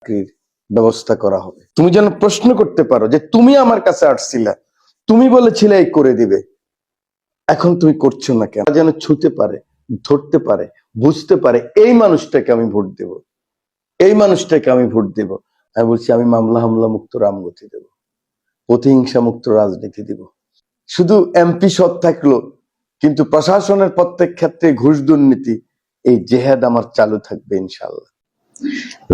চাকরির ব্যবস্থা করা হবে। তুমি যেন প্রশ্ন করতে পারো যে তুমি আমার কাছে আসছিলা, তুমি বলেছিলে এই করে দিবে। এখন তুমি করছ না কেন? যেন ছুতে পারে, ধরতে পারে, বুঝতে পারে, এই মানুষটাকে আমি ভোট দেব। এই মানুষটাকে আমি ভোট দেব। আমি বলছি, আমি মামলা হামলা মুক্ত রামগতি দেব। প্রতিহিংসা মুক্ত রাজনীতি দিব। শুধু এমপি সৎ থাকল, কিন্তু প্রশাসনের প্রত্যেক ক্ষেত্রে ঘুষ দুর্নীতি, এই জেহাদ আমার চালু থাকবে ইনশাল্লাহ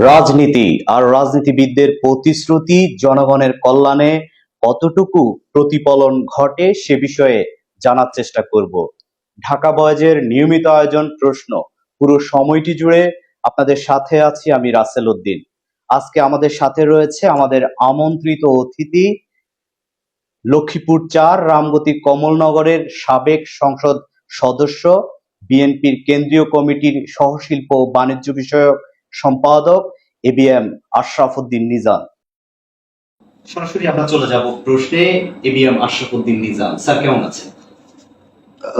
রাজনীতি আর রাজনীতিবিদদের প্রতিশ্রুতি জনগণের কল্যাণে কতটুকু প্রতিফলন ঘটে সে বিষয়ে জানার চেষ্টা করব। ঢাকা বয়েজের নিয়মিত আয়োজন প্রশ্ন। পুরো সময়টি জুড়ে আপনাদের সাথে আছি আমি রাসেল উদ্দিন। আজকে আমাদের সাথে রয়েছে আমাদের আমন্ত্রিত অতিথি লক্ষ্মীপুর চার, রামগতি কমলনগরের সাবেক সংসদ সদস্য, বিএনপির কেন্দ্রীয় কমিটির সহশিল্প বাণিজ্য বিষয়ক সম্পাদক এবিএম আশরাফ উদ্দিন নিজাম। সরাসরি আমরা চলে যাব প্রশ্নে এবিএম আশরাফ উদ্দিন নিজাম। স্যার কেমন আছেন?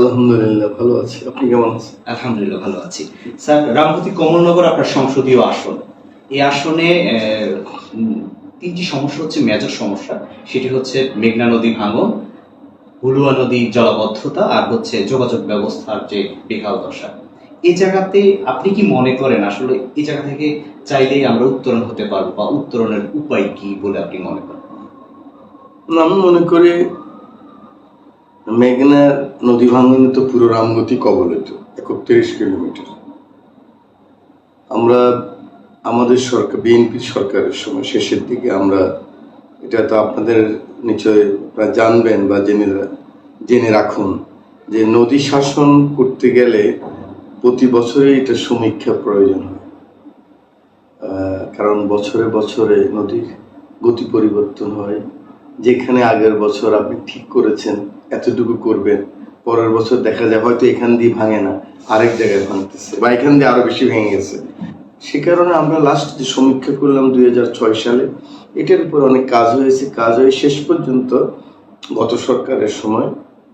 আলহামদুলিল্লাহ ভালো আছি। আপনি কেমন আছেন? আলহামদুলিল্লাহ ভালো আছি। স্যার রামগতি কমলনগর আপনার সংসদীয় আসন। এই আসনে তিনটি সমস্যা হচ্ছে মেজর সমস্যা। সেটি হচ্ছে মেঘনা নদী ভাঙন হুলুয়া নদী জলাবদ্ধতা আর হচ্ছে যোগাযোগ ব্যবস্থার যে বেহাল দশা। এই জায়গাতে আপনি কি মনে করেন আসলে এই জায়গা থেকে চাইলেই আমরা উত্তরণ হতে পারব বা উত্তরণের উপায় কি বলে আপনি মনে করেন? আমি মনে করি মেঘনার নদী ভাঙ্গনে তো পুরো রামগতি কবলিত, একত্রিশ কিলোমিটার। আমরা, আমাদের সরকার বিএনপি সরকারের সময় শেষের দিকে আমরা এটা তো আপনাদের নিশ্চয় জানবেন বা জেনে জেনে রাখুন যে নদী শাসন করতে গেলে প্রতি বছরে এটা সমীক্ষা প্রয়োজন কারণ বছরে বছরে নদীর গতি পরিবর্তন হয়। যেখানে আগের বছর আপনি ঠিক করেছেন, এতটুকু করবেন, পরের বছর দেখা যায় হয়তো এখান দিয়ে ভাঙে না, আরেক জায়গায় ভাঙতেছে বা এখান দিয়ে আরও বেশি ভেঙে গেছে। সে কারণে আমরা লাস্ট যে সমীক্ষা করলাম দুই হাজার ছয় সালে, এটার উপর অনেক কাজ হয়েছে। কাজ হয়ে শেষ পর্যন্ত গত সরকারের সময়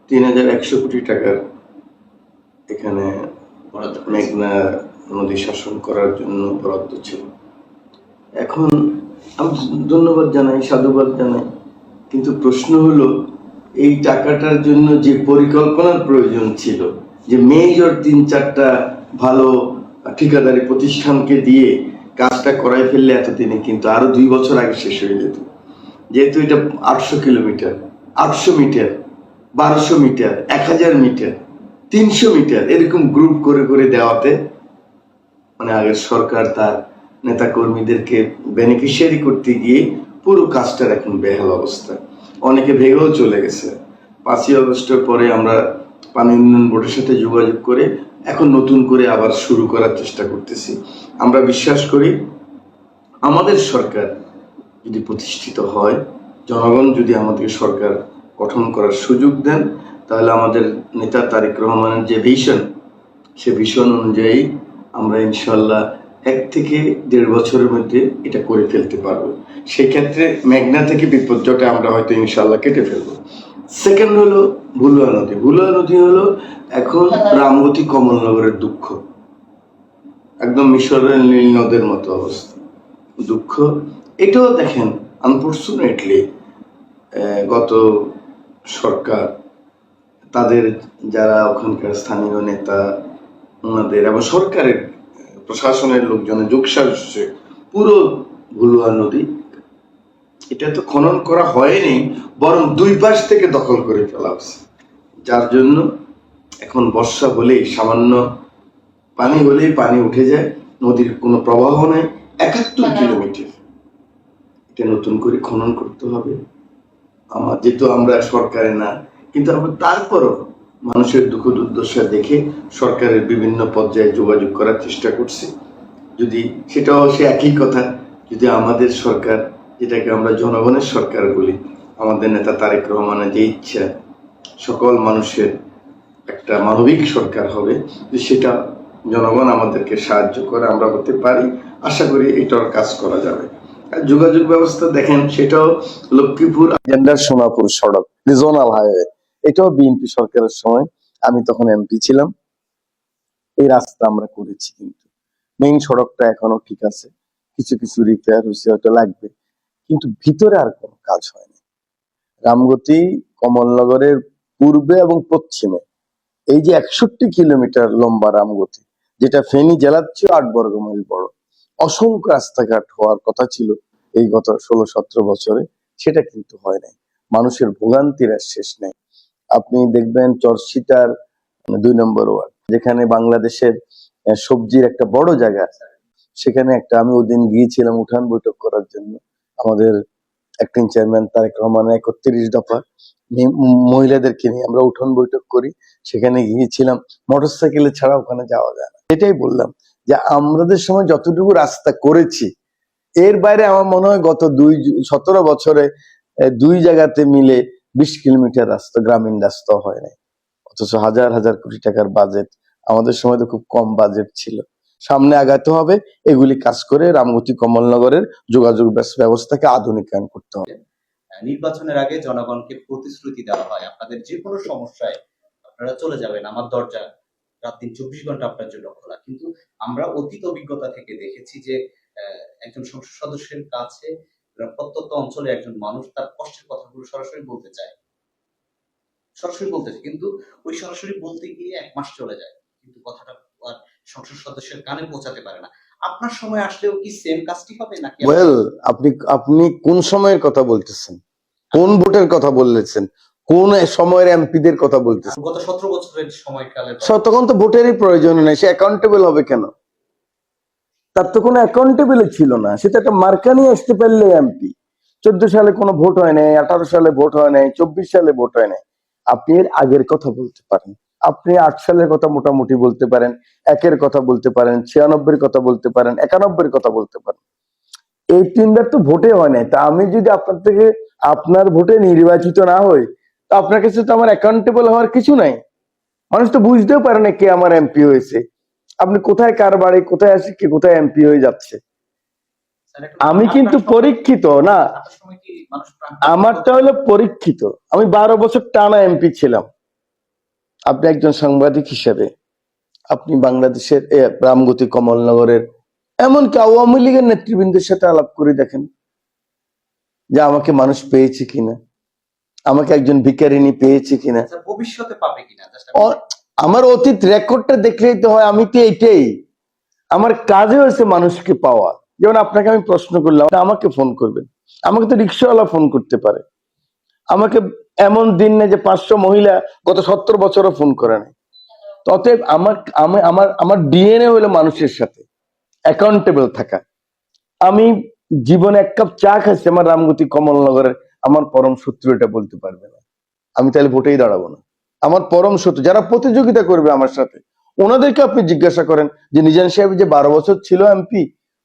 তিন হাজার একশো কোটি টাকার এখানে। মেঘনা নদী শাসন করার জন্য বরাদ্দ ছিল। এখন আমি ধন্যবাদ জানাই, সাধুবাদ জানাই। কিন্তু প্রশ্ন হলো, এই টাকাটার জন্য যে পরিকল্পনার প্রয়োজন ছিল, যে মেজর তিন চারটা ভালো ঠিকাদারি প্রতিষ্ঠানকে দিয়ে কাজটা করাই ফেললে এতদিনে কিন্তু আরও দুই বছর আগে শেষ হয়ে যেত। যেহেতু এটা আটশো কিলোমিটার, আটশো মিটার, বারোশো মিটার, এক হাজার মিটার তিনশো মিটার এরকম গ্রুপ করে করে দেওয়াতে মানে আগের সরকার তার নেতা কর্মীদেরকে বেনিফিশিয়ারি করতে গিয়ে পুরো কাজটার এখন বেহাল অবস্থা। অনেকে ভেঙেও চলে গেছে। পাঁচই আগস্টের পরে আমরা পানি উন্নয়ন বোর্ডের সাথে যোগাযোগ করে এখন নতুন করে আবার শুরু করার চেষ্টা করতেছি। আমরা বিশ্বাস করি আমাদের সরকার যদি প্রতিষ্ঠিত হয়, জনগণ যদি আমাদের সরকার গঠন করার সুযোগ দেন তাহলে আমাদের নেতা তারেক রহমানের যে ভিশন সে ভিশন অনুযায়ী আমরা ইনশাল্লাহ এক থেকে দেড় বছরের মধ্যে এটা করে ফেলতে পারব। সেক্ষেত্রে মেঘনা থেকে বিপর্যয়টা আমরা হয়তো ইনশাল্লাহ কেটে ফেলব। সেকেন্ড হলো ভুলুয়া নদী। ভুলুয়া নদী হলো এখন রামগতি কমলনগরের দুঃখ। একদম মিশরের নীল নদের মতো অবস্থা। দুঃখ। এটাও দেখেন আনফর্চুনেটলি গত সরকার তাদের যারা ওখানকার স্থানীয় নেতা ওনাদের এবং সরকারের প্রশাসনের লোকজনের যোগসাজসে পুরো ভুলুয়া নদী। এটা তো খনন করা হয়নি বরং দুই পাশ থেকে দখল করে ফেলা হয়েছে। যার জন্য এখন বর্ষা হলেই সামান্য পানি হলেই পানি উঠে যায় নদীর কোনো প্রবাহ নেই একাত্তর কিলোমিটার। এটা নতুন করে খনন করতে হবে। আমার যেহেতু আমরা সরকারে না কিন্তু আমরা তারপরও মানুষের দুঃখ দুর্দশা দেখে সরকারের বিভিন্ন পর্যায়ে যোগাযোগ করার চেষ্টা করছি। যদি সেটাও সে একই কথা, যদি আমাদের সরকার, যেটাকে আমরা জনগণের সরকার বলি, আমাদের নেতা তারেক রহমানের যে ইচ্ছা, সকল মানুষের একটা মানবিক সরকার হবে যে সেটা জনগণ আমাদেরকে সাহায্য করে, আমরা হতে পারি। আশা করি এটার কাজ করা যাবে। যোগাযোগ ব্যবস্থা দেখেন, সেটাও লক্ষ্মীপুর সোনাপুর সড়ক রিজনাল হাইওয়ে এটাও বিএনপি সরকারের সময় আমি তখন এমপি ছিলাম। এই রাস্তা আমরা করেছি কিন্তু। মেইন সড়কটা এখনও ঠিক আছে। কিছু কিছু রিপেয়ার হয়েছে, হয়তো লাগবে। কিন্তু ভিতরে আর কোনো কাজ হয়নি। রামগতি কমলনগরের পূর্বে এবং পশ্চিমে। এই যে একষট্টি কিলোমিটার লম্বা রামগতি, যেটা ফেনী জেলার চেয়ে আট বর্গ মাইল বড়। অসংখ্য রাস্তাঘাট হওয়ার কথা ছিল এই গত ষোলো, সতেরো বছরে। সেটা কিন্তু হয় নাই। মানুষের ভোগান্তির আর শেষ নেই। আপনি দেখবেন চরসিটার দুই নম্বর ওয়ার্ড, যেখানে বাংলাদেশের সবজির একটা বড় জায়গা আছে। সেখানে একটা আমি ওদিন গিয়েছিলাম উঠান বৈঠক করার জন্য। আমাদের অ্যাক্টিং চেয়ারম্যান তারেক রহমান একত্রিশ দফা মহিলাদেরকে নিয়ে আমরা উঠোন বৈঠক করি। সেখানে গিয়েছিলাম। মোটরসাইকেলে ছাড়া ওখানে যাওয়া যায় না। এটাই বললাম যে আমাদের সময় যতটুকু রাস্তা করেছি, এর বাইরে আমার মনে হয় গত দুই, সতেরো বছরে দুই জায়গাতে মিলে বিশ কিলোমিটার রাস্তা গ্রামীণ রাস্তা হয় নাই। অথচ হাজার হাজার কোটি টাকার বাজেট আমাদের সময় তো খুব কম বাজেট ছিল। সামনে আগাতে হবে, এগুলি কাজ করে রামগতি কমলনগরের যোগাযোগ ব্যবস্থাকে আধুনিকায়ন করতে হবে। নির্বাচনের আগে জনগণকে প্রতিশ্রুতি দেওয়া হয়। আপনাদের যে কোনো সমস্যায় আপনারা চলে যাবেন। আমার দরজা রাত দিন চব্বিশ ঘণ্টা আপনার জন্য খোলা। কিন্তু আমরা অতীত অভিজ্ঞতা থেকে দেখেছি যে একজন সংসদ সদস্যের কাছে প্রত্যন্ত অঞ্চলে একজন মানুষ তার কষ্টের কথাগুলো সরাসরি বলতে চায়। সরাসরি বলতে চায় কিন্তু ওই সরাসরি বলতে গিয়ে এক মাস চলে যায়। কিন্তু কথাটা আর সংসদ সদস্যের কানে পৌঁছাতে পারে না। আপনার সময় আসলেও কি সেম কাজটি হবে নাকি ওয়েল আপনি আপনি কোন সময়ের কথা বলতেছেন? কোন ভোটের কথা বললেছেন? কোন সময়ের এমপিদের কথা বলতেছেন? গত সতেরো বছরের সময়কালে তখন তো ভোটেরই প্রয়োজন নেই সে অ্যাকাউন্টেবল হবে কেন? তার তো কোনো অ্যাকাউন্টেবল ছিল না। সে তো একটা মার্কা নিয়ে আসতে পারলে এমপি চোদ্দ সালে কোনো ভোট হয় নাই, আঠারো সালে ভোট হয় নাই, চব্বিশ সালে ভোট হয় নাই। আপনি এর আগের কথা বলতে পারেন। আপনি আট সালের কথা মোটামুটি বলতে পারেন, একের কথা বলতে পারেন ছিয়ানব্বই কথা বলতে পারেন একানব্বই কথা বলতে পারেন। এই তিনবার তো ভোটে হয় নাই। তা আমি যদি আপনার থেকে আপনার ভোটে নির্বাচিত না হই, তা আপনার কাছে তো আমার অ্যাকাউন্টেবল হওয়ার কিছু নাই। মানুষ তো বুঝতেও পারে না কে আমার এমপি হয়েছে। আপনি কোথায় কার বাড়ি কোথায় আসে কে কোথায় এমপি হয়ে যাচ্ছে? আমি কিন্তু পরীক্ষিত না। আমারটা হলো পরীক্ষিত। আমি বারো বছর টানা এমপি ছিলাম। আপনি একজন সাংবাদিক হিসেবে। আপনি বাংলাদেশের রামগতি কমলনগরের এমনকি আওয়ামী লীগের নেতৃবৃন্দের সাথে আলাপ করে দেখেন যে আমাকে মানুষ পেয়েছে কিনা। আমাকে একজন ভিকারিনী পেয়েছে কিনা। ভবিষ্যতে পাবে কিনা? আমার অতীত রেকর্ডটা দেখলেই তো হয় আমি তো এইটাই? আমার কাজে হয়েছে মানুষকে পাওয়া। যেমন আপনাকে আমি প্রশ্ন করলাম আমাকে ফোন করবেন। আমাকে তো রিক্সাওয়ালা ফোন করতে পারে। আমাকে এমন দিন নেই যে পাঁচশো মহিলা গত সত্তর বছরও ফোন করে নাই। অতএব আমার, আমি, আমার আমার ডিএনএ হলো মানুষের সাথে অ্যাকাউন্টেবল থাকা। আমি জীবনে এক কাপ চা খাচ্ছি আমার রামগতি কমলনগরের, আমার পরম শত্রু এটা বলতে পারবে না। আমি তাহলে ভোটেই দাঁড়াবো না। আমার পরম শত্রু যারা প্রতিযোগিতা করবে আমার সাথে ওনাদেরকে আপনি জিজ্ঞাসা করেন যে নিজান সাহেব যে বারো বছর ছিল এমপি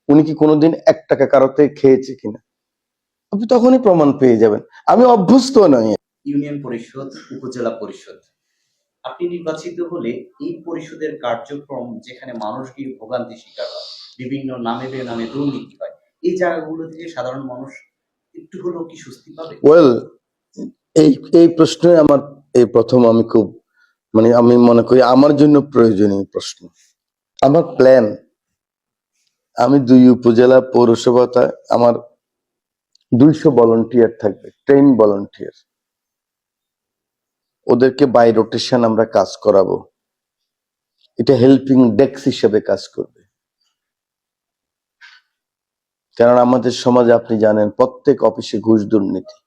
উনি কি কোনোদিন এক টাকা কারও থেকে খেয়েছে কিনা? আপনি তখনই প্রমাণ পেয়ে যাবেন। আমি অভ্যস্ত নই। ইউনিয়ন পরিষদ উপজেলা পরিষদ আপনি নির্বাচিত হলে এই পরিষদের কার্যক্রম যেখানে মানুষ গিয়ে ভোগান্তি শিকার হয় বিভিন্ন নামে বেনামে দুর্নীতি হয় এই জায়গাগুলো থেকে সাধারণ মানুষ একটু হলেও কি স্বস্তি পাবে? ওয়েল এই এই প্রশ্নে আমার এই প্রথম আমি খুব মানে আমি মনে করি আমার জন্য প্রয়োজনীয় প্রশ্ন। আমার প্ল্যান আমি দুই উপজেলা পৌরসভাতে আমার দুইশো ভলান্টিয়ার থাকবে ট্রেন ভলান্টিয়ার ওদেরকে বাই রোটেশন আমরা কাজ করাবো। এটা হেল্পিং ডেস্ক হিসেবে কাজ করবে। কারণ আমাদের সমাজে আপনি জানেন, প্রত্যেক অফিসে ঘুষ দুর্নীতি।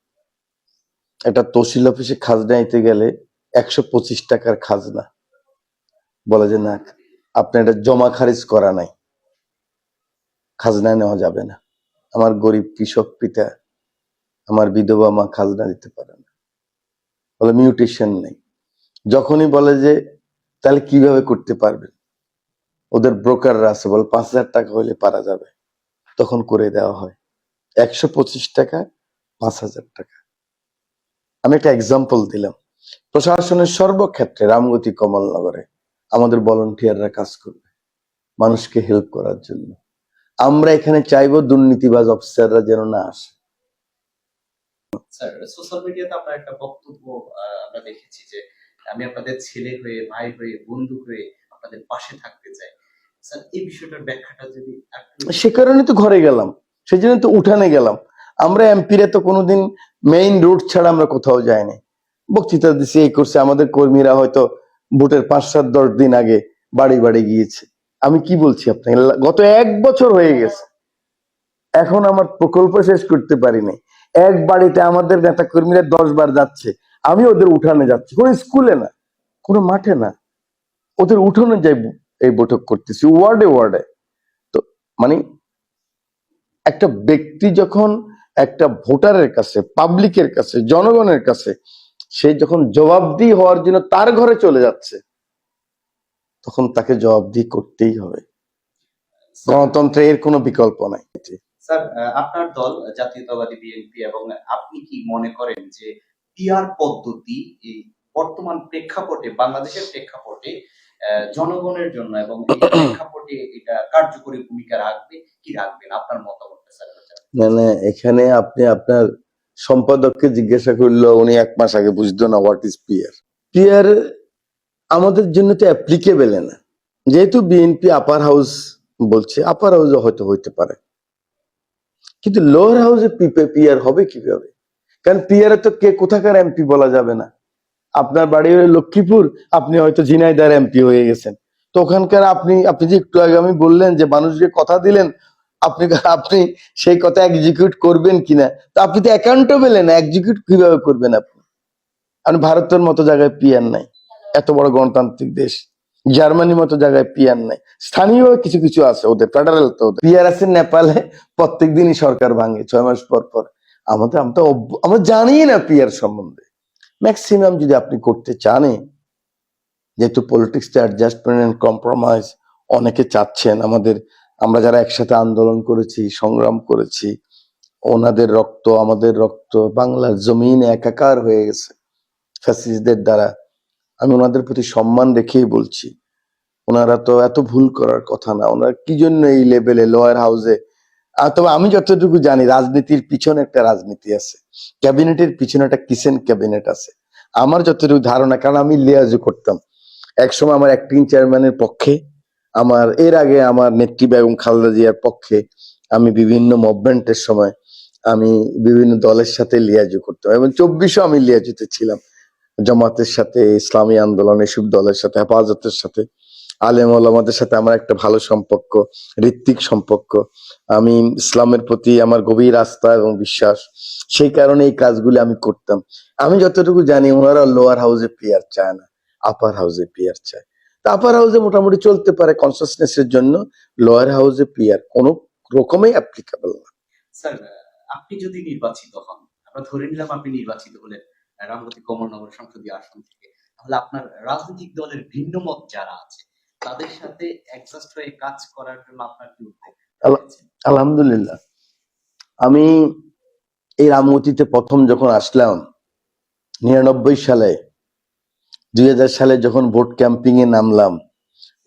একটা তহসিল অফিসে খাজনা নিতে গেলে একশো পঁচিশ টাকার খাজনা। বলে যে, না, আপনি এটা জমা খারিজ করা নাই। খাজনা নেওয়া যাবে না। আমার গরিব কৃষক পিতা, আমার বিধবা মা খাজনা দিতে পারে না। বলে, মিউটেশন নেই। যখনই বলে যে, তাহলে কীভাবে করতে পারবেন ওদের ব্রোকাররা আছে, বলে, পাঁচ হাজার টাকা হলে পারা যাবে। তখন করে দেওয়া হয়। একশো পঁচিশ টাকা, পাঁচ হাজার টাকা। আমি একটা এক্সাম্পল দিলাম। প্রশাসনের সর্বক্ষেত্রে রামগতি কমলনগরে আমাদের ভলান্টিয়াররা কাজ করবে মানুষকে হেল্প করার জন্য। আমরা এখানে চাইব দুর্নীতিবাজ অফিসাররা যেন না আসে। স্যার সোশ্যাল মিডিয়াতে আপনার একটা বক্তব্য আমরা দেখেছি যে আমি আপনাদের ছেলে হয়ে ভাই হয়ে বন্ধু হয়ে আপনাদের পাশে থাকতে চাই। স্যার এই বিষয়টার ব্যাখ্যাটা যদি সে কারণে তো ঘরে গেলাম। সেই জন্য তো উঠানে গেলাম। আমরা এমপিরা তো কোনোদিন মেইন রোড ছাড়া আমরা কোথাও যাইনি। বক্তৃতা দিছি, এই করছে। আমাদের কর্মীরা হয়তো ভোটের পাঁচ সাত দশ দিন আগে বাড়ি বাড়ি গিয়েছে। আমি কি বলছি আপনাকে? গত এক বছর হয়ে গেছে। এখন আমার প্রকল্প শেষ করতে পারিনি। এক বাড়িতে আমাদের নেতা কর্মীরা দশ বার যাচ্ছে। আমি ওদের উঠানে যাচ্ছি। কোনো স্কুলে না, কোনো মাঠে না। ওদের উঠানে যাই এই বৈঠক করতেছি, ওয়ার্ডে ওয়ার্ডে। তো মানে একটা ব্যক্তি যখন একটা ভোটারের কাছে পাবলিকের কাছে জনগণের কাছে সে যখন জবাবদিহি হওয়ার জন্য তার ঘরে চলে যাচ্ছে তখন তাকে জবাবদিহি করতেই হবে। গণতন্ত্রে এর কোনো বিকল্প নাই। স্যার আপনার দল জাতীয়তাবাদী বিএনপি এবং আপনি কি মনে করেন যে পিআর পদ্ধতি এই বর্তমান প্রেক্ষাপটে বাংলাদেশের প্রেক্ষাপটে জনগণের জন্য এবং প্রেক্ষাপটে এটা কার্যকরী ভূমিকা রাখবে কি রাখবে? না আপনার মতামত স্যার। মানে এখানে আপনি আপনার সম্পাদককে জিজ্ঞাসা করল, উনি এক মাস আগে বুঝতো না হোয়াট ইজ পিয়ার পিয়ার আমাদের জন্য তো অ্যাপ্লিকেবল না। যেহেতু বিএনপি আপার হাউস বলছে আপার হাউসে হয়তো হইতে পারে। কিন্তু লোয়ার হাউসে পিয়ার হবে কীভাবে? কারণ পিয়ারে তো কে, কোথাকার এমপি বলা যাবে না। আপনার বাড়ি হলো লক্ষ্মীপুর, আপনি হয়তো ঝিনাইদার এমপি হয়ে গেছেন। তো ওখানকার আপনি আপনি যে একটু আগে আমি বললেন যে মানুষকে কথা দিলেন আপনি আপনি সেই কথা এক্সিকিউট করবেন কিনা? তো আপনি তো অ্যাকাউন্টেবল না এক্সিকিউট কীভাবে করবেন আপনি? আপনি ভারতের মতো জায়গায় পিয়ার নাই। এত বড় গণতান্ত্রিক দেশ। জার্মানির মতো জায়গায় পিয়ার নাই। স্থানীয় কিছু কিছু আছে ওদের ফেডারেল তো ওদের। পিয়ার আছে নেপালে প্রত্যেক দিনই সরকার ভাঙে, ছয় মাস পর পর। আমাদের, আমরা তো আমরা জানি না পিয়ার সম্বন্ধে। ম্যাক্সিমাম যদি আপনি করতে চানে, যেহেতু পলিটিক্স অ্যাডজাস্টমেন্ট এন্ড কম্প্রোমাইজ অনেকে চাচ্ছেন আমাদের আমরা যারা একসাথে আন্দোলন করেছি, সংগ্রাম করেছি, ওনাদের রক্ত, আমাদের রক্ত, বাংলার জমিন একাকার হয়ে গেছে ফ্যাসিস্টদের দ্বারা। আমি ওনাদের প্রতি সম্মান রেখেই বলছি, ওনারা তো এত ভুল করার কথা না, ওনারা কি জন্য এই লেভেলে লোয়ার হাউসে তবে আমি যতটুকু জানি, রাজনীতির পিছনে একটা রাজনীতি আছে, ক্যাবিনেটের পিছনে একটা কিচেন ক্যাবিনেট আছে। আমার যতটুকু ধারণা, কারণ আমি লিয়াজু করতাম। একসময় আমার অ্যাক্টিং চেয়ারম্যানের পক্ষে আমার, এর আগে আমার নেত্রী বেগম খালেদা জিয়ার পক্ষে আমি বিভিন্ন মুভমেন্টের সময় আমি বিভিন্ন দলের সাথে লিয়াজু করতাম এবং চব্বিশও আমি লিয়াজুতে ছিলাম। জামাতের সাথে, ইসলামী আন্দোলন, এসব দলের সাথে, হেফাজতের সাথে। আলেম ওলামাদের সাথে আমার একটা ভালো সম্পর্ক, ঋত্বিক সম্পর্ক। আমি ইসলামের প্রতি আমার গভীর আস্থা এবং বিশ্বাস, সেই কারণে এই কাজগুলি আমি করতাম। আমি যতটুকু জানি, ওনারা লোয়ার হাউসে পিয়ার চায় না আপার হাউসে পিয়ার চায়। আপার হাউসে মোটামুটি চলতে পারে কনসাসনেস এর জন্য। লোয়ার হাউসে পিয়ার কোনো রকমই অ্যাপ্লিকেবল না। স্যার আপনি যদি নির্বাচিত হন আমরা ধরে নিলাম আপনি নির্বাচিত হলেন রামগতি কমলনগর সংসদীয় আসন থেকে তাহলে আপনার রাজনৈতিক দলের ভিন্ন মত যারা আছে তাদের সাথে অ্যাডজাস্ট হয়ে কাজ করার জন্য আপনার কি উদ্যোগ আলহামদুলিল্লাহ। আমি এই রামগতিতে প্রথম যখন আসলাম নিরানব্বই সালে দুই হাজার সালে যখন ভোট ক্যাম্পিং এ নামলাম,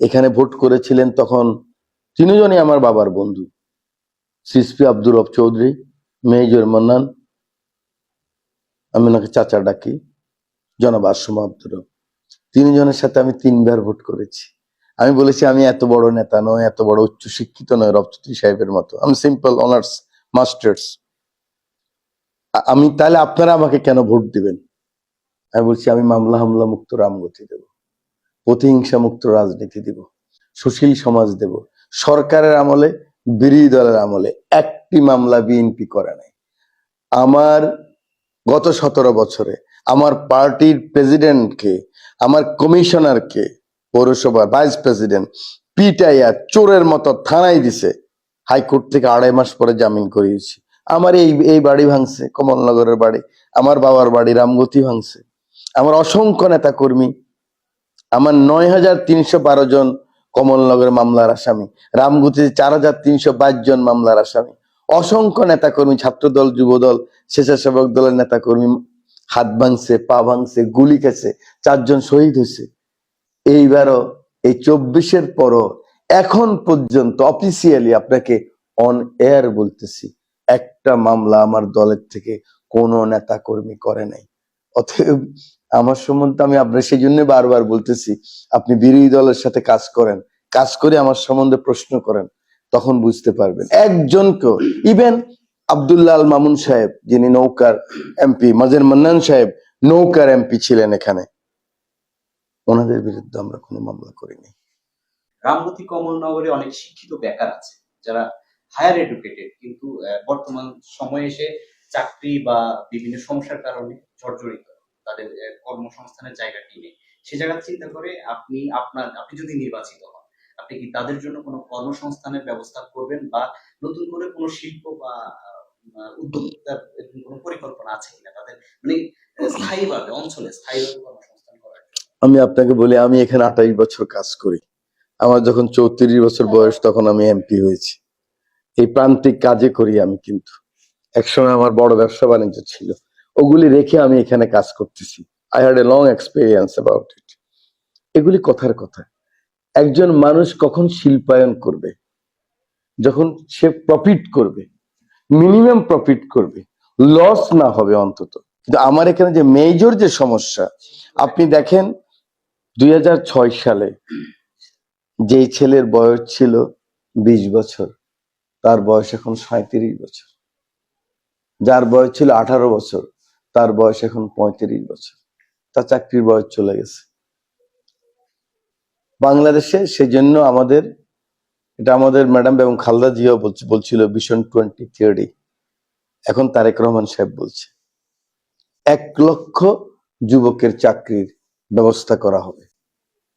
এখানে ভোট করেছিলেন তখন তিনজনই আমার বাবার বন্ধু। সিসপি আব্দুর রব চৌধুরী, মেজর মান্নান, আমি ওনাকে চাচা ডাকি, জনাব আসমা আব্দুর রব। তিনজনের সাথে আমি তিনবার ভোট করেছি। আমি বলেছি, আমি এত বড় নেতা নয় এত বড় উচ্চ শিক্ষিত নয় রবচৌধুরী সাহেবের মতো। আমি সিম্পল অনার্স মাস্টার্স আমি, তাহলে আপনারা আমাকে কেন ভোট দিবেন? আমি বলছি, আমি মামলা হামলা মুক্ত রামগতি দেব। প্রতিহিংসা মুক্ত রাজনীতি দেব। সুশীল সমাজ দেব। সরকারের আমলে, বিরোধী দলের আমলে একটি মামলা বিএনপি করে নাই। আমার গত সতেরো বছরে আমার পার্টির প্রেসিডেন্টকে, আমার কমিশনারকে, পৌরসভার ভাইস প্রেসিডেন্ট পিটাইয়া চোরের মতো থানায় দিছে। হাইকোর্ট থেকে আড়াই মাস পরে জামিন করিয়েছি। আমার এই এই বাড়ি ভাঙছে, কমলনগরের বাড়ি। আমার বাবার বাড়ি রামগতি ভাঙছে। আমার অসংখ্য নেতা কর্মী আমার নয় হাজার তিনশো বারো জন কমলনগর মামলার আসামি, রামগতিতে চার হাজার তিনশো বাইশ জন মামলার আসামি। অসংখ্য নেতা কর্মী ছাত্রদল, যুবদল, স্বেচ্ছাসেবক দলের নেতা কর্মী হাত ভাঙছে, পা ভাঙছে, গুলি খেছে, চারজন শহীদ হয়েছে। এইবারও এই চব্বিশের পরও এখন পর্যন্ত অফিসিয়ালি আপনাকে অন এয়ার বলতেছি, একটা মামলা আমার দলের থেকে কোনো নেতা কর্মী করে নাই। অতএব আমার সম্বন্ধে আমি আপনার সেই জন্য বারবার বলতেছি, আপনি বিরোধী দলের সাথে কাজ করেন, কাজ করে আমার সম্বন্ধে প্রশ্ন করেন, তখন বুঝতে পারবেন। একজনকে ইভেন আব্দুল্লাহ মামুন সাহেব, যিনি নৌকার এমপি মাজের মান্নান সাহেব, নৌকার এমপি ছিলেন এখানে, ওনাদের বিরুদ্ধে আমরা কোনো মামলা করিনি। রামগতি কমলনগরে অনেক শিক্ষিত বেকার আছে, যারা হায়ার এডুকেটেড কিন্তু বর্তমান সময়ে এসে চাকরি বা বিভিন্ন সমস্যার কারণে জর্জরিত, তাদের কর্মসংস্থানের জায়গাটি নেই সে জায়গা চিন্তা করে আপনি, আপনার, আপনি যদি নির্বাচিত হন, আপনি কি তাদের জন্য কোনো কর্মসংস্থানের ব্যবস্থা করবেন বা নতুন করে কোনো শিল্প বা উদ্যোক্তার কোনো পরিকল্পনা আছে কিনা? তাদের মানে স্থায়ীভাবে, অঞ্চলে স্থায়ীভাবে কর্মসংস্থান করার আমি আপনাকে বলি, আমি এখানে আঠাইশ বছর কাজ করি। আমার যখন চৌত্রিশ বছর বয়স, তখন আমি এমপি হয়েছি। এই প্রান্তিক কাজে করি আমি কিন্তু। একসময় আমার বড় ব্যবসা বাণিজ্য ছিল। ওগুলি রেখে আমি এখানে কাজ করতেছি। I had a long experience about it এগুলি কথার কথা। একজন মানুষ কখন শিল্পায়ন করবে? যখন সে প্রফিট করবে। মিনিমাম প্রফিট করবে। লস না হবে অন্তত। কিন্তু আমার এখানে যে মেজর যে সমস্যা, আপনি দেখেন দুই হাজার ছয় সালে যেই ছেলের বয়স ছিল বিশ বছর, তার বয়স এখন সাঁত্রিশ বছর। যার বয়স ছিল আঠারো বছর। তার বয়স এখন পঁয়ত্রিশ বছর। তার চাকরির বয়স চলে গেছে। বাংলাদেশে সেজন্য আমাদের, এটা আমাদের ম্যাডাম এবং খালদা বলছে- বলছিল ভিশন টোয়েন্টি থিওরি এখন তারেক রহমান সাহেব বলছে, এক লক্ষ যুবকের চাকরির ব্যবস্থা করা হবে।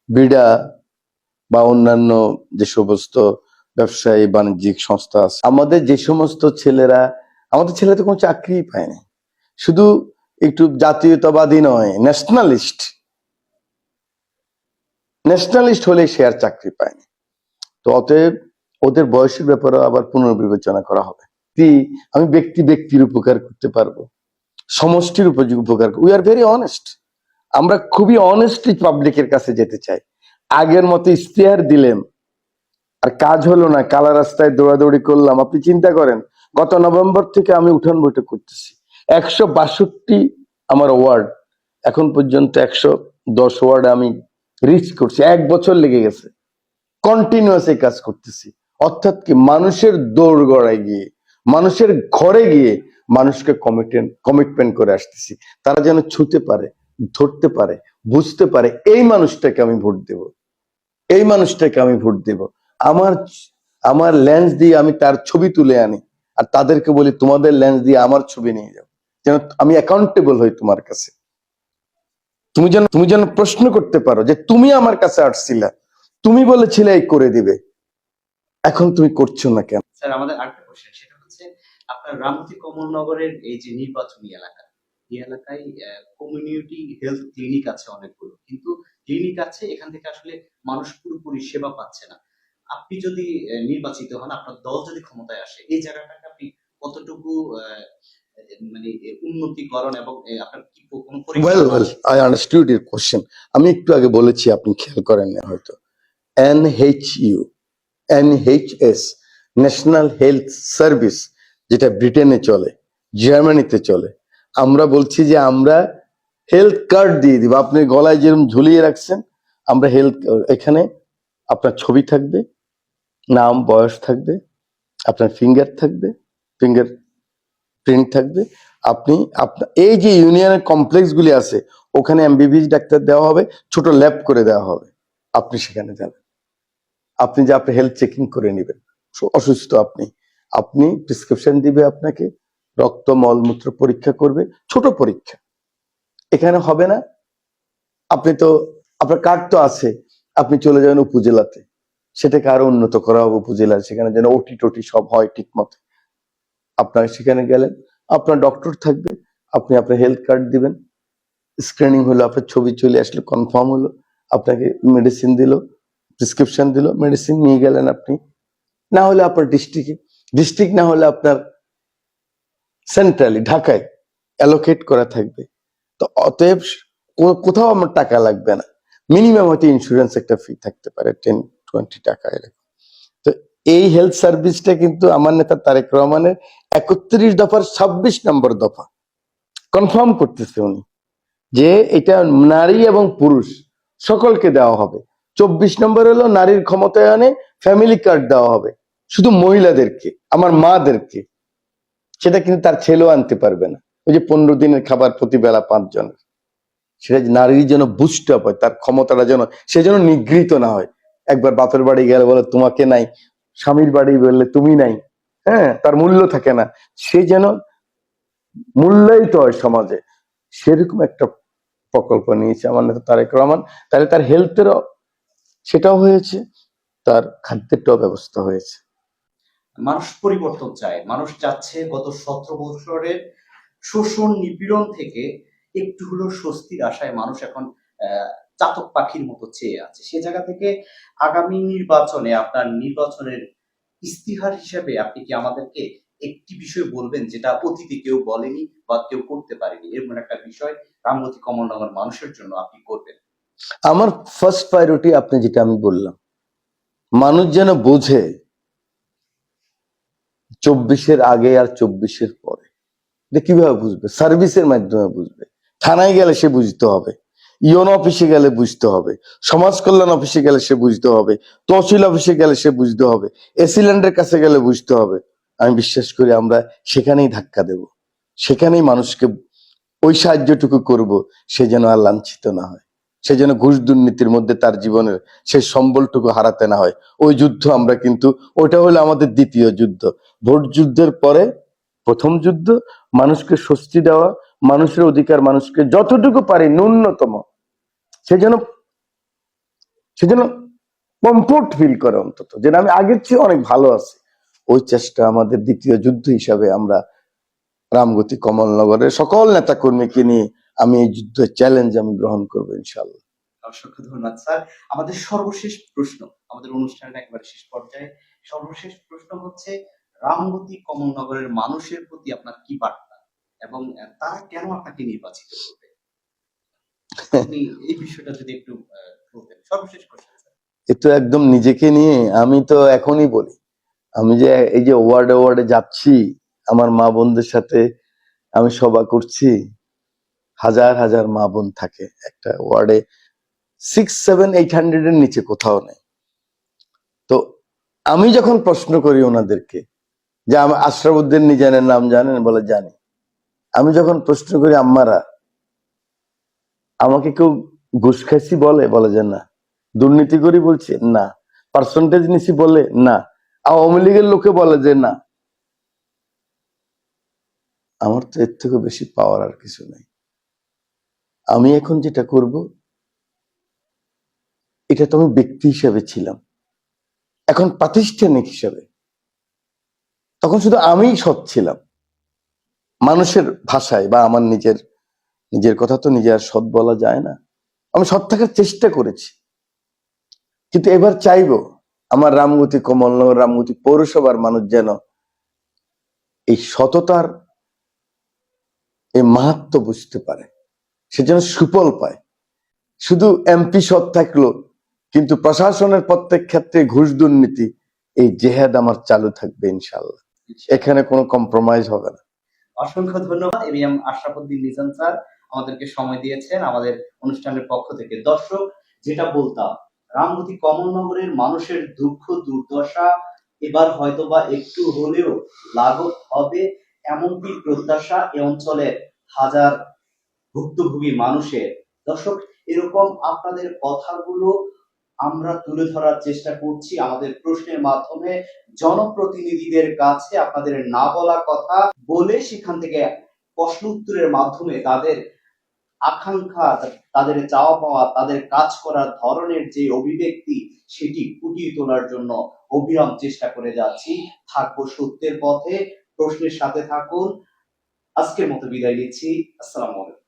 বিডা বা অন্যান্য যে সমস্ত ব্যবসায়ী, বাণিজ্যিক সংস্থা আছে, আমাদের যে সমস্ত ছেলেরা, আমাদের ছেলেরা তো কোনো চাকরিই পায়নি শুধু একটু জাতীয়তাবাদী নয় ন্যাশনালিস্ট ন্যাশনালিস্ট হলে সে আর চাকরি পায়নি। তো অতএব ওদের বয়সের ব্যাপারে আবার পুনর্বিবেচনা করা হবে। আমি ব্যক্তি ব্যক্তির উপকার করতে পারব। সমষ্টির উপকার উই আর ভেরি অনেস্ট আমরা খুবই অনেস্টলি পাবলিকের কাছে যেতে চাই। আগের মতো ইস্তেহার দিলেন আর কাজ হলো না, কালা রাস্তায় দৌড়াদৌড়ি করলাম। আপনি চিন্তা করেন, গত নভেম্বর থেকে আমি উঠান বৈঠক করতেছি। একশো বাষট্টি আমার ওয়ার্ড এখন পর্যন্ত একশো দশ ওয়ার্ড আমি রিচ করছি। এক বছর লেগে গেছে। কন্টিনিউয়াস কাজ করতেছি। অর্থাৎ কি মানুষের দৌড় গড়ায় গিয়ে, মানুষের ঘরে গিয়ে মানুষকে কমিটেন্ট কমিটমেন্ট করে আসতেছি। তারা যেন ছুতে পারে, ধরতে পারে, বুঝতে পারে, এই মানুষটাকে আমি ভোট দেব। এই মানুষটাকে আমি ভোট দেব। আমার আমার লেন্স দিয়ে আমি তার ছবি তুলে আনি। আর তাদেরকে বলি, তোমাদের লেন্স দিয়ে আমার ছবি নিয়ে যাও। যেন আমি অ্যাকাউন্টেবল হই তোমার কাছে। তুমি যেন তুমি যেন প্রশ্ন করতে পারো যে তুমি আমার কাছে আসছিলা, তুমি বলেছিলে এই করে দিবে। এখন তুমি করছ না কেন? স্যার, আমাদের আরেকটা কোশ্চেন সেটা হচ্ছে আপনার রামতি এই যে নির্বাচনী এলাকা, এই এলাকায় কমিউনিটি হেলথ ক্লিনিক আছে অনেকগুলো, কিন্তু ক্লিনিক আছে, এখান থেকে আসলে মানুষ পুরোপুরি সেবা পাচ্ছে না। আপনি যদি নির্বাচিত হন, আপনার দল যদি ক্ষমতায় আসে, এই জায়গাটাকে আপনি কতটুকু মানে well well I understood your question আমি একটু আগে বলেছি আপনি খেয়াল করেন না হয়তো। N H U N H S national health service যেটা ব্রিটেনে চলে জার্মানিতে চলে। আমরা বলছি যে আমরা হেলথ কার্ড দিয়ে দিব। আপনি গলায় যেরকম ঝুলিয়ে রাখছেন আমরা হেলথ এখানে আপনার ছবি থাকবে নাম বয়স থাকবে আপনার ফিঙ্গার থাকবে ফিঙ্গার প্রিন্ট থাকবে। আপনি আপনার এই যে ইউনিয়নের কমপ্লেক্স গুলি আছে, ওখানে এমবিবিএস ডাক্তার দেওয়া হবে, ছোট ল্যাব করে দেওয়া হবে। আপনি সেখানে যাবেন। আপনি যে আপনি হেলথ চেকিং করে নেবেন। অসুস্থ আপনি। আপনি প্রেসক্রিপশন দিবে আপনাকে, রক্ত, মলমূত্র পরীক্ষা করবে, ছোট পরীক্ষা। এখানে হবে না। আপনি তো, আপনার কার্ড তো আছে। আপনি চলে যাবেন উপজেলাতে। সেটাকে আরও উন্নত করা হবে উপজেলায়। সেখানে যেন ওটি টোটি সব হয় ঠিক মতো আপনার সেখানে গেলেন, আপনার ডক্টর থাকবে, আপনি আপনার হেলথ কার্ড দিবেন স্ক্রিনিং হলো, আপনার ছবি চলে আসলো কনফার্ম হলো, আপনাকে মেডিসিন দিল প্রেসক্রিপশন দিল মেডিসিন নিয়ে গেলেন আপনি। না হলে আপনার ডিস্ট্রিক্টে ডিস্ট্রিক্ট না হলে আপনার সেন্ট্রালি ঢাকায় অ্যালোকেট করা থাকবে। তো অতএব কোথাও আমার টাকা লাগবে না। মিনিমাম হয়তো ইন্স্যুরেন্স একটা ফি থাকতে পারে টেন টোয়েন্টি টাকা এরকম। এই হেলথ সার্ভিসটা কিন্তু আমার নেতা তারেক রহমানের একত্রিশ দফার ছাব্বিশ নম্বর দফা। কনফার্ম করতেছে উনি যে এটা নারী এবং পুরুষ সকলকে দেওয়া হবে। চব্বিশ নম্বর হলো নারীর ক্ষমতায়নে ফ্যামিলি কার্ড দেওয়া হবে। শুধু মহিলাদেরকে, আমার মাদেরকে। সেটা কিন্তু তার ছেলেও আনতে পারবে না। ওই যে পনেরো দিনের খাবার প্রতি বেলা পাঁচজনের সেটা নারীর যেন বুস্ট আপ হয়, তার ক্ষমতাটা যেন, সে যেন নিগৃহীত না হয়। একবার বাপের বাড়ি গেলে বলে, তোমাকে নাই স্বামীর বাড়ি বললে তুমি নাই। হ্যাঁ তার মূল্য থাকে না। সে যেন মূল্যায়িত হয় সমাজে। সেরকম একটা প্রকল্প নিয়েছে আমার নেতা তারেক রহমান। তাহলে তার হেলথেরও সেটাও হয়েছে, তার খাদ্যেরটাও ব্যবস্থা হয়েছে। মানুষ পরিবর্তন চায়। মানুষ চাচ্ছে গত সতেরো বছরের শোষণ নিপীড়ন থেকে একটু হলেও স্বস্তির আশায় মানুষ এখন চাতক পাখির মতো চেয়ে আছে। সে জায়গা থেকে আগামী নির্বাচনে, আপনার নির্বাচনের ইস্তিহার হিসেবে আপনি কি আমাদেরকে একটি বিষয় বলবেন যেটা অতীতে কেউ বলেনি বা কেউ করতে পারেনি? এরকম একটা বিষয় রামগতি কমলনগর মানুষের জন্য আপনি করবেন। আমার ফার্স্ট প্রায়োরিটি আপনি যেটা আমি বললাম, মানুষ যেন বোঝে চব্বিশের আগে আর চব্বিশের পরে। কীভাবে বুঝবে? সার্ভিসের মাধ্যমে বুঝবে। থানায় গেলে সে বুঝতে হবে। ইয়ন অফিসে গেলে বুঝতে হবে। সমাজ কল্যাণ অফিসে গেলে সে বুঝতে হবে। তহসিল অফিসে গেলে সে বুঝতে হবে। এসিল্যান্ডের কাছে গেলে বুঝতে হবে। আমি বিশ্বাস করি আমরা সেখানেই ধাক্কা দেব। সেখানেই মানুষকে ওই সাহায্যটুকু করব, সে যেন আর লাঞ্ছিত না হয়। সে যেন ঘুষ দুর্নীতির মধ্যে তার জীবনের সেই সম্বলটুকু হারাতে না হয়। ওই যুদ্ধ আমরা কিন্তু ওটা হলো আমাদের দ্বিতীয় যুদ্ধ। ভোট যুদ্ধের পরে প্রথম যুদ্ধ, মানুষকে স্বস্তি দেওয়া, মানুষের অধিকার, মানুষকে যতটুকু পারি ন্যূনতম সে যেন সে যেন কমফোর্ট ফিল করে অন্তত যেন আমি আগের চেয়ে অনেক ভালো আছি। ওই চেষ্টা আমাদের দ্বিতীয় যুদ্ধ হিসাবে আমরা রামগতি কমলনগরের সকল নেতা কর্মীকে নিয়ে আমি এই যুদ্ধের চ্যালেঞ্জ আমি গ্রহণ করব ইনশাল্লাহ অসংখ্য ধন্যবাদ, স্যার। আমাদের সর্বশেষ প্রশ্ন, আমাদের অনুষ্ঠানের একেবারে শেষ পর্যায়ে, সর্বশেষ প্রশ্ন হচ্ছে, রামগতি কমলনগরের মানুষের প্রতি আপনার কি বার্তা? এবং তারা কেন আপনাকে নির্বাচিত করবে? এই একদম নিজেকে নিয়ে আমি তো এখনই বলি, আমি যে এই যে ওয়ার্ডে ওয়ার্ডে যাচ্ছি, আমার মা বোনদের সাথে আমি সভা করছি, হাজার হাজার মা বোন থাকে একটা ওয়ার্ডে সিক্স সেভেন এইট হান্ড্রেডের নিচে কোথাও নেই। তো আমি যখন প্রশ্ন করি ওনাদেরকে, যে আশরাফুদ্দিন নিজানের নাম জানেন? বলে, জানি। আমি যখন প্রশ্ন করি, আম্মারা আমাকে কেউ ঘুষ খাইছি বলে বলে যে না। দুর্নীতি করি বলছে, না। পার্সেন্টেজ নিছি বলে, না। আওয়ামী লীগের লোকে বলে যে না। আমার তো এর থেকে বেশি পাওয়ার আর কিছু নেই। আমি এখন যেটা করব, এটা তো আমি ব্যক্তি হিসাবে ছিলাম। এখন প্রাতিষ্ঠানিক হিসাবে। তখন শুধু আমিই সৎ ছিলাম। মানুষের ভাষায় বা আমার নিজের নিজের কথা তো নিজে আর সৎ বলা যায় না। আমি সৎ থাকার চেষ্টা করেছি। কিন্তু এবার চাইব আমার রামগতি কমলনগর রামগতি পৌরসভার মানুষ যেন এই সততার এই মাহাত্ম বুঝতে পারে। সে যেন সুফল পায়। শুধু এমপি সৎ থাকল কিন্তু প্রশাসনের প্রত্যেক ক্ষেত্রে ঘুষ দুর্নীতি এই জেহাদ আমার চালু থাকবে ইনশাল্লাহ এখানে কোনো কম্প্রোমাইজ হবে না। অসংখ্য ধন্যবাদ এবিএম আশরাফুদ্দিন নিজাম স্যার। আমাদেরকে সময় দিয়েছেন আমাদের অনুষ্ঠানের পক্ষ থেকে। দর্শক, যেটা বলতাম রামগতি কমলনগরের মানুষের দুঃখ, দুর্দশা এবার হয়তোবা একটু হলেও লাঘব হবে এমনটি প্রত্যাশা এ অঞ্চলের হাজার ভুক্তভোগী মানুষের। দর্শক, এরকম আপনাদের কথাগুলো আমরা তুলে ধরার চেষ্টা করছি আমাদের প্রশ্নের মাধ্যমে। জনপ্রতিনিধিদের কাছে আপনাদের না বলা কথা বলে সেখান থেকে প্রশ্ন উত্তরের মাধ্যমে তাদের আকাঙ্ক্ষা, তাদের চাওয়া পাওয়া তাদের কাজ করার ধরনের যে অভিব্যক্তি, সেটি ফুটিয়ে তোলার জন্য অবিরাম চেষ্টা করে যাচ্ছি। থাকব সত্যের পথে। প্রশ্নের সাথে থাকুন। আজকের মতো বিদায় নিচ্ছি। আসসালামু আলাইকুম।